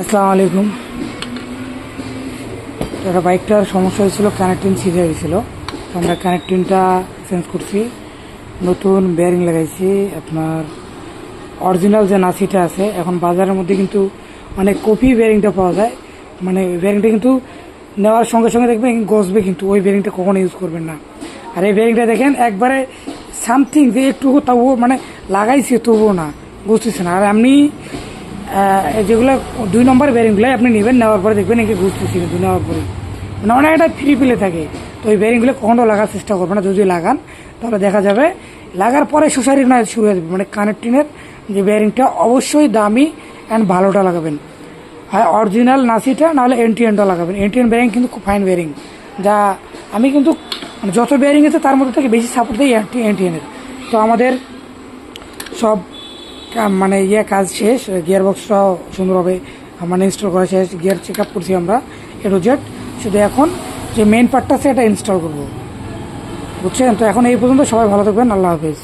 আসসালামু আলাইকুম। একটা বাইকটার সমস্যা হয়েছিল কানেক্টিং ছিঁড়ে গেছিল। তো আমরা কানেক্টিংটা চেঞ্জ করছি। নতুন বেয়ারিং লাগাইছি। আপনার অরিজিনাল যে নাসিটা আছে এখন বাজারের মধ্যে কিন্তু অনেক কপি বেয়ারিংটা পাওয়া যায়। মানে বেয়ারিংটা কিন্তু নেওয়ার সঙ্গে সঙ্গে দেখবেন গসবে কিন্তু ওই বেয়ারিংটা কখনো ইউজ করবেন না। আর এই বেয়ারিংটা দেখেন একবারে সামথিং যে একটু তবুও মানে লাগাইছি তবুও না বুঝতেছে না আর আহ, যেগুলো দুই নম্বর বেয়ারিংগুলো আপনি নেবেন, নেওয়ার পরে দেখবেন একে বুঝতেছি কিন্তু নেওয়ার পরে মানে অনেক একটা ফ্রি পেলে থাকে। তো ওই বেয়ারিংগুলো কখনো লাগার চেষ্টা করবেন না, যদি লাগান, তাহলে দেখা যাবে লাগার পরে সুসারি না শুরু হয়ে যাবে। মানে কানেক্টিংয়ের যে বেয়ারিংটা অবশ্যই দামি অ্যান্ড ভালোটা লাগাবেন। হয় অরিজিনাল নাসিটা, নাহলে এনটিএনটা লাগাবেন। এনটিএন বেয়ারিং কিন্তু খুব ফাইন বেয়ারিং যা আমি কিন্তু যত বেয়ারিং আছে তার মধ্যে থেকে বেশি সাপোর্ট দিই এনটিএনের তো আমাদের সব মানে ইয়ে কাজ শেষ গিয়ার বক্সটাও সুন্দরভাবে মানে ইনস্টল করা শেষ গিয়ার চেক আপ করছি আমরা, এ টু জেড শুধু এখন যে মেন পার্টটা এটা ইনস্টল করব। বুঝছেন? তো এখন এই পর্যন্ত সবাই ভালো থাকবেন, আল্লাহ হাফিজ।